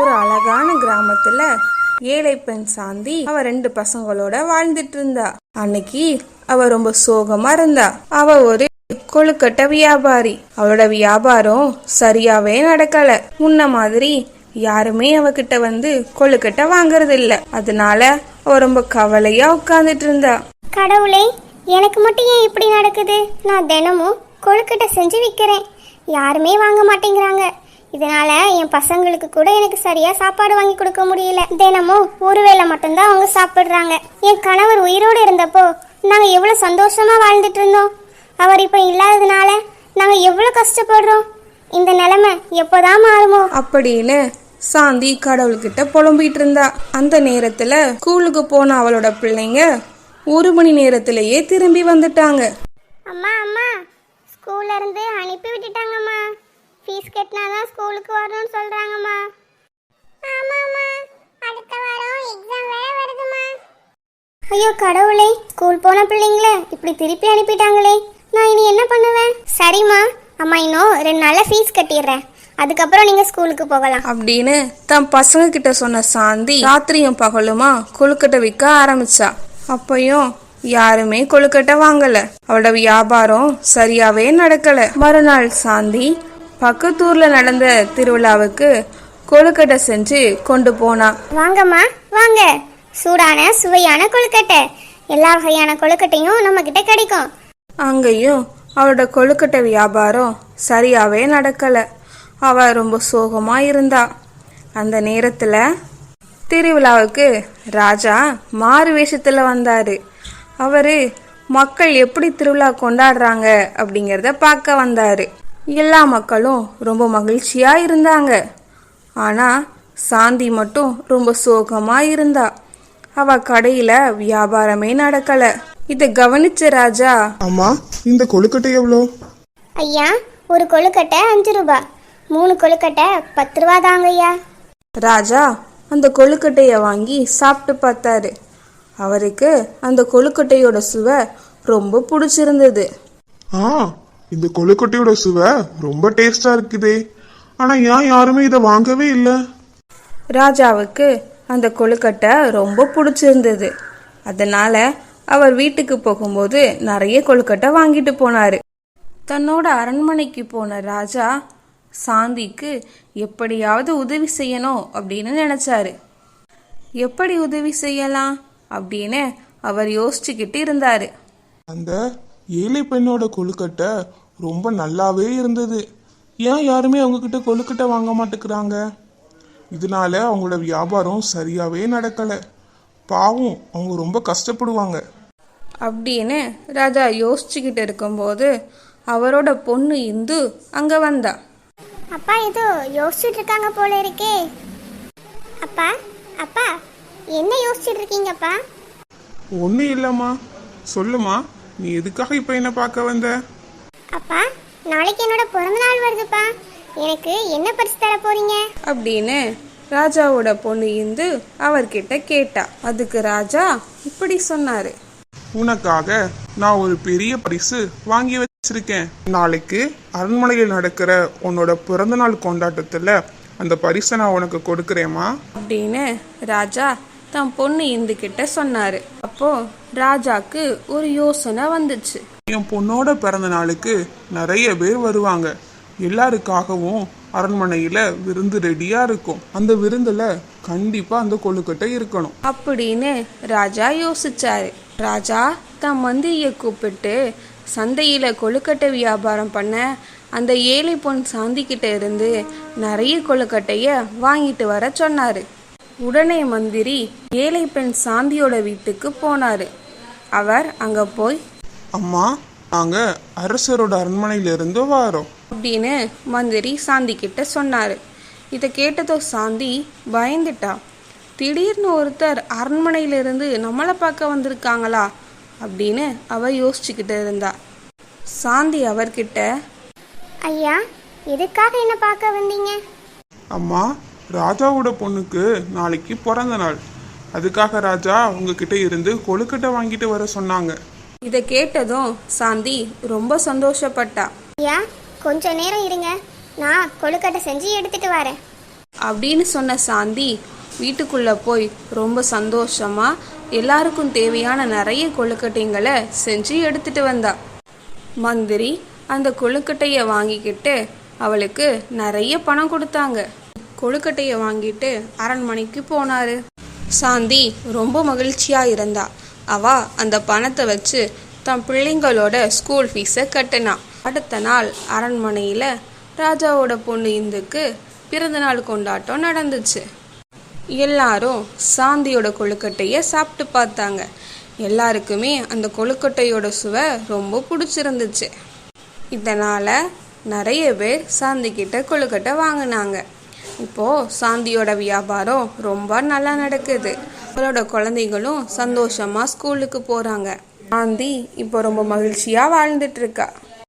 ஒரு அழகான கிராமத்துல ஏழை பெண் சாந்தி அவ ரெண்டு பசங்களோட வாழ்ந்துட்டு இருந்தா அன்னைக்கு அவ ரொம்ப சோகமா இருந்தா. அவ ஒரு கொழுக்கட்டை வியாபாரி. அவளோட வியாபாரம் சரியாவே நடக்கல. முன்ன மாதிரி யாருமே அவகிட்ட வந்து கொழுக்கட்டை வாங்குறது இல்ல அதனால அவ ரொம்ப கவலையா உட்கார்ந்துட்டு இருந்தா கடவுளே எனக்கு மட்டும் ஏன் இப்படி நடக்குது? நான் தினமும் கொழுக்கட்டை செஞ்சு விற்கிறேன் யாருமே வாங்க மாட்டேங்கிறாங்க. இதனால என் பசங்களுக்கு கூட எனக்கு சரியா சாப்பாடு வாங்கி கொடுக்க முடியல. தினமும் ஒரு வேளை மட்டும்தான் அவங்க சாப்பிடுறாங்க. என் கணவர் உயிரோடு இருந்தப்போ நாங்க எவ்வளவு சந்தோஷமா வாழ்ந்துட்டு இருந்தோம். அவர் இப்ப இல்லாததுனால நாங்க எவ்வளவு கஷ்டப்படுறோம். இந்த நிலைமை எப்போதான் மாறுமோ? அப்படின்னு சாந்தி கடவுள்கிட்ட புலம்பிட்டு இருந்தா. அந்த நேரத்துல ஸ்கூலுக்கு போன அவளோட பிள்ளைங்க ஒரு மணி நேரத்திலேயே திரும்பி வந்துட்டாங்க. அம்மா அம்மா ஸ்கூல்ல இருந்து அனுப்பி விட்டுட்டாங்கம்மா. ஃபீஸ் கட்டினாதான் ஸ்கூலுக்கு வரணும்னு சொல்றாங்கம்மா. ஆமாம்மா. அடுத்த வாரம் எக்ஸாம் வேற வருதுமா ஐயோ கடவுளே ஸ்கூல் போன பிள்ளைங்கள இப்படி திருப்பி அனுப்பிட்டாங்களே. நான் இனி என்ன பண்ணுவேன்? சரிம்மா. அம்மா இன்னும் ரெண்டு நாள்ல ஃபீஸ் கட்டிடுறேன். அதுக்கப்புறம் நீங்க ஸ்கூலுக்கு போகலாம். அப்படின்னு தன் பசங்க கிட்ட சொன்ன சாந்தி ராத்திரியும் பகலுமா கொழுக்கட்டை விற்க ஆரம்பிச்சா. அப்பயும் யாருமே கொழுக்கட்டை வாங்கல. அவளோட வியாபாரம் சரியாவே நடக்கல. மறுநாள் சாந்தி பக்கத்தூர்ல நடந்த திருவிழாவுக்கு கொழுக்கட்டை செஞ்சு கொண்டு போனா. வாங்கம்மா வாங்க. சூடான சுவையான கொழுக்கட்டை. எல்லா வகையான கொழுக்கட்டையும் நம்ம கிட்ட கிடைக்கும். அங்கேயும் அவளோட கொழுக்கட்டை வியாபாரம் சரியாவே நடக்கல. அவ ரொம்ப சோகமா இருந்தா. அந்த நேரத்துல திருவிழாவுக்கு ராஜா மாறு வேஷத்துல வந்தாரு. அவரு மக்கள் எப்படி திருவிழா கொண்டாடுறாங்க? அப்படிங்கிறத பார்க்க வந்தாரு. எல்லா மக்களும் ரொம்ப மகிழ்ச்சியா இருந்தாங்க. ஆனா சாந்தி மட்டும் ரொம்ப சோகமா இருந்தா. அவ கடையில வியாபாரமே நடக்கல. இதை கவனிச்ச ராஜா அம்மா இந்த கொழுக்கட்டை எவ்வளோ? ஐயா ஒரு கொழுக்கட்டை அஞ்சு ரூபா. மூணு கொழுக்கட்டை பத்து ரூபா தாங்க ஐயா. ராஜா அந்த கொழுக்கட்டைய வாங்கி சாப்பிட்டு பார்த்தாரு. அவருக்கு அந்த கொழுக்கட்டையோட சுவை ரொம்ப பிடிச்சிருந்தது. ஆ இந்த கொழுக்கட்டையோட சுவை ரொம்ப டேஸ்டா இருக்குதே. ஆனா ஏன் யாருமே இதை வாங்கவே இல்லை? ராஜாவுக்கு அந்த கொழுக்கட்டை ரொம்ப பிடிச்சிருந்தது. அதனால அவர் வீட்டுக்கு போகும்போது நிறைய கொழுக்கட்டை வாங்கிட்டு போனாரு. தன்னோட அரண்மனைக்கு போன ராஜா சாந்திக்கு எப்படியாவது உதவி செய்யணும் அப்படின்னு நினைச்சாரு. எப்படி உதவி செய்யலாம்? அப்படின்னு அவர் யோசிச்சுக்கிட்டு இருந்தாரு. அந்த ஏழை பெண்ணோட கொழுக்கட்டை ரொம்ப நல்லாவே இருந்தது. ஏன் யாருமே அவங்க கிட்ட கொழுக்கட்டை வாங்க மாட்டேங்கிறாங்க? இதனால அவங்களோட வியாபாரம் சரியாவே நடக்கல. பாவம் அவங்க ரொம்ப கஷ்டப்படுவாங்க. அப்படின்னு ராஜா யோசிச்சுக்கிட்டு இருக்கும்போது அவரோட பொண்ணு இந்து அங்க வந்தா. அப்பா ஏதோ யோசிச்சுட்டு இருக்காங்க போல இருக்கே. அப்பா அப்பா என்ன யோசிச்சுட்டு இருக்கீங்கப்பா? ஒன்றும் இல்லைம்மா. சொல்லுமா நீ எதுக்காக இப்போ என்ன பார்க்க வந்த? அப்பா நாளைக்கு என்னோட பிறந்த நாள் வருதுப்பா. எனக்கு என்ன பரிசு தர போறீங்க? அப்படின்னு ராஜாவோட பொண்ணு இந்து அவர்கிட்ட கேட்டா. அதுக்கு ராஜா இப்படி சொன்னாரு. உனக்காக நான் ஒரு பெரிய பரிசு வாங்கி வச்சிருக்கேன். நாளைக்கு அரண்மனையில் நடக்கிற உன்னோட பிறந்தநாள் கொண்டாட்டத்துல அந்த பரிசை நான் உனக்கு கொடுக்குறேம்மா. அப்படின்னு ராஜா தன் பொண்ணு இந்து கிட்ட சொன்னாரு. அப்போ ராஜாக்கு ஒரு யோசனை வந்துச்சு. என் பொண்ணோட பிறந்த நாளுக்கு நிறைய பேர் வருவாங்க. எல்லாருக்காகவும் அரண்மனையில விருந்து ரெடியா இருக்கும். அந்த விருந்துல கண்டிப்பா அந்த கொழுக்கட்டை இருக்கணும். அப்படின்னு ராஜா யோசிச்சாரு. ராஜா தன் மந்திரியை கூப்பிட்டு சந்தையில கொழுக்கட்டை வியாபாரம் பண்ண அந்த ஏழை பொன் சாந்தி கிட்ட இருந்து நிறைய கொழுக்கட்டைய வாங்கிட்டு வர சொன்னாரு. உடனே மந்திரி ஏழை பெண் சாந்தியோட வீட்டுக்கு போனாரு. அவர் அங்க போய் அம்மா நாங்க அரசரோட அரண்மனையில இருந்து வாரோம். அப்படின்னு மந்திரி சாந்தி கிட்ட சொன்னாரு. இதை கேட்டதோ சாந்தி பயந்துட்டா. திடீர்னு ஒருத்தர் அரண்மனையிலிருந்து நம்மளை பார்க்க வந்திருக்காங்களா அப்படின்னு அவ யோசிச்சுக்கிட்டு இருந்தா. சாந்தி அவர்கிட்ட ஐயா எதுக்காக என்ன பார்க்க வந்தீங்க? அம்மா ராஜாவோட பொண்ணுக்கு நாளைக்கு பிறந்த நாள். அதுக்காக ராஜா உங்ககிட்ட இருந்து கொழுக்கட்டை வாங்கிட்டு வர சொன்னாங்க. இதை கேட்டதும் சாந்தி ரொம்ப சந்தோஷப்பட்டா. ஐயா கொஞ்ச நேரம் இருங்க. நான் கொழுக்கட்டை செஞ்சு எடுத்துட்டு வரேன். அப்படின்னு சொன்ன சாந்தி வீட்டுக்குள்ள போய் ரொம்ப சந்தோஷமா எல்லாருக்கும் தேவையான நிறைய கொழுக்கட்டைங்களை செஞ்சு எடுத்துட்டு வந்தா. மந்திரி அந்த கொழுக்கட்டைய வாங்கிக்கிட்டு அவளுக்கு நிறைய பணம் கொடுத்தாங்க. கொழுக்கட்டையை வாங்கிட்டு அரண்மனைக்கு போனாரு. சாந்தி ரொம்ப மகிழ்ச்சியா இருந்தா. அவ அந்த பணத்தை வச்சு தன் பிள்ளைங்களோட ஸ்கூல் ஃபீஸை கட்டினா. அடுத்த நாள் அரண்மனையில ராஜாவோட பொண்ணு இந்துக்கு பிறந்தநாள் கொண்டாட்டம் நடந்துச்சு. எல்லாரும் சாந்தியோட கொழுக்கட்டைய சாப்பிட்டு பார்த்தாங்க. எல்லாருக்குமே அந்த கொழுக்கட்டையோட சுவை ரொம்ப பிடிச்சிருந்துச்சு. இதனால நிறைய பேர் சாந்திக்கிட்ட கொழுக்கட்டை வாங்கினாங்க. இப்போது சாந்தியோட வியாபாரம் ரொம்ப நல்லா நடக்குது. அவளோட குழந்தைகளும் சந்தோஷமாக ஸ்கூலுக்கு போகிறாங்க சாந்தி இப்போ ரொம்ப மகிழ்ச்சியாக வாழ்ந்துட்டுருக்கா